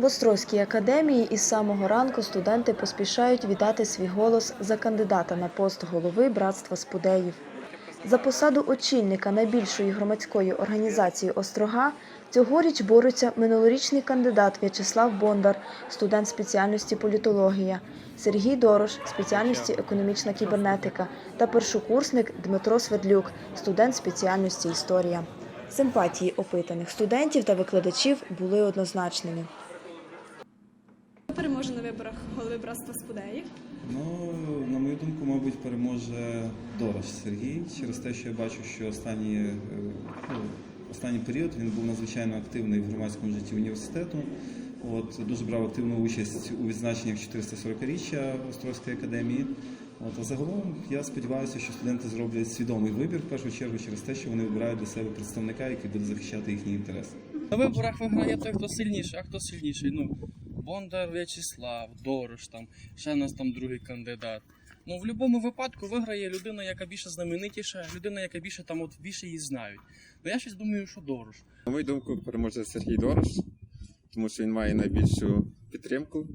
В Острозькій академії із самого ранку студенти поспішають віддати свій голос за кандидата на пост голови братства спудеїв. За посаду очільника найбільшої громадської організації Острога цьогоріч бореться минулорічний кандидат В'ячеслав Бондар, студент спеціальності політологія, Сергій Дорош, спеціальності економічна кібернетика та першокурсник Дмитро Свердлюк, студент спеціальності історія. Симпатії опитаних студентів та викладачів були однозначними. Хто переможе на виборах голови братства спудеїв? Ну, на мою думку, мабуть, переможе Дорош Сергій через те, що я бачу, що останні, е, ну, останній період він був надзвичайно активний в громадському житті університету. От, дуже брав активну участь у відзначеннях 440-річчя Острозької академії. От, а загалом я сподіваюся, що студенти зроблять свідомий вибір в першу чергу через те, що вони обирають для себе представника, який буде захищати їхні інтереси. На виборах виграє той, хто сильніший, а хто сильніший. Ну, Бондар В'ячеслав, Дорош, там, ще у нас там другий кандидат. Ну, в будь-якому випадку виграє людина, яка більше знаменитіша, людина, яка більше там от більше її знають. Ну я щось думаю, що Дорош. На мою думку, переможе Сергій Дорош, тому що він має найбільшу підтримку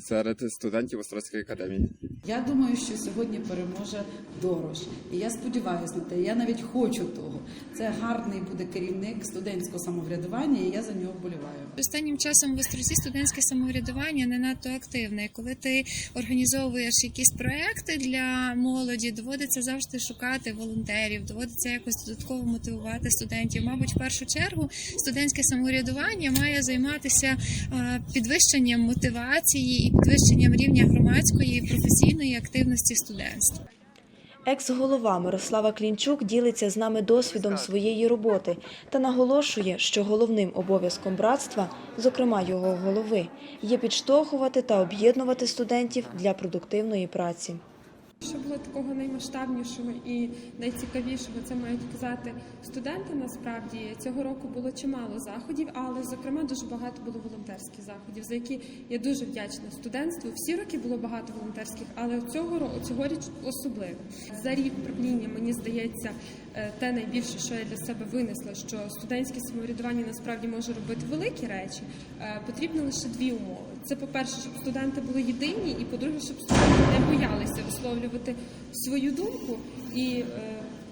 серед студентів Острозької академії. Я думаю, що сьогодні переможе Дорош. І я сподіваюся на те, я навіть хочу того. Це гарний буде керівник студентського самоврядування, і я за нього вболіваю. Останнім часом в Острозі студентське самоврядування не надто активне. Коли ти організовуєш якісь проекти для молоді, доводиться завжди шукати волонтерів, доводиться якось додатково мотивувати студентів. Мабуть, в першу чергу студентське самоврядування має займатися е, підвищенням мотивації і підвищенням рівня громадської і професійної активності студентства. Екс-голова Мирослава Клінчук ділиться з нами досвідом своєї роботи та наголошує, що головним обов'язком братства, зокрема його голови, є підштовхувати та об'єднувати студентів для продуктивної праці. Що було такого наймасштабнішого і найцікавішого, це мають казати студенти. Насправді цього року було чимало заходів, але зокрема дуже багато було волонтерських заходів, за які я дуже вдячна студентству. Всі роки було багато волонтерських, але цього року цьогоріч особливо. За рік правління мені здається, е, те найбільше, що я для себе винесла, що студентське самоврядування насправді може робити великі речі. Е, Потрібно лише дві умови. Це по-перше, щоб студенти були єдині, і по-друге, щоб студенти не боялися висловлювати свою думку і е,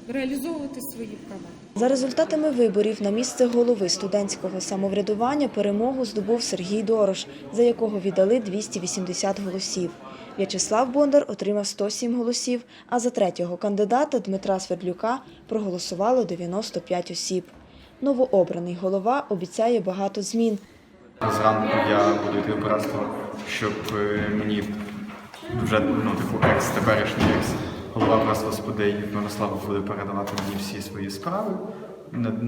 реалізовувати свої права. За результатами виборів на місце голови студентського самоврядування перемогу здобув Сергій Дорош, за якого віддали 280 голосів. В'ячеслав Бондар отримав 107 голосів, а за третього кандидата Дмитра Свердлюка проголосувало 95 осіб. Новообраний голова обіцяє багато змін. Зранку я буду йти в братство, щоб е, мені вже ну, типу, екс теперішній екс голова братства спудеїв Мирослав буде передавати мені всі свої справи,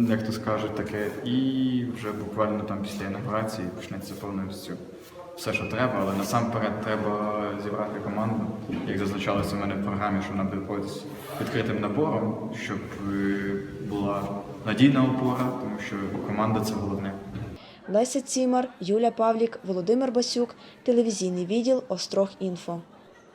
як то скажуть, таке, і вже буквально там після інаугурації почнеться повністю все, що треба, але насамперед треба зібрати команду, як зазначалося в мене в програмі, що вона буде повністю відкритим набором, щоб е, була надійна опора, тому що команда це головне. Леся Цімар, Юля Павлік, Володимир Басюк, телевізійний відділ Острог Інфо.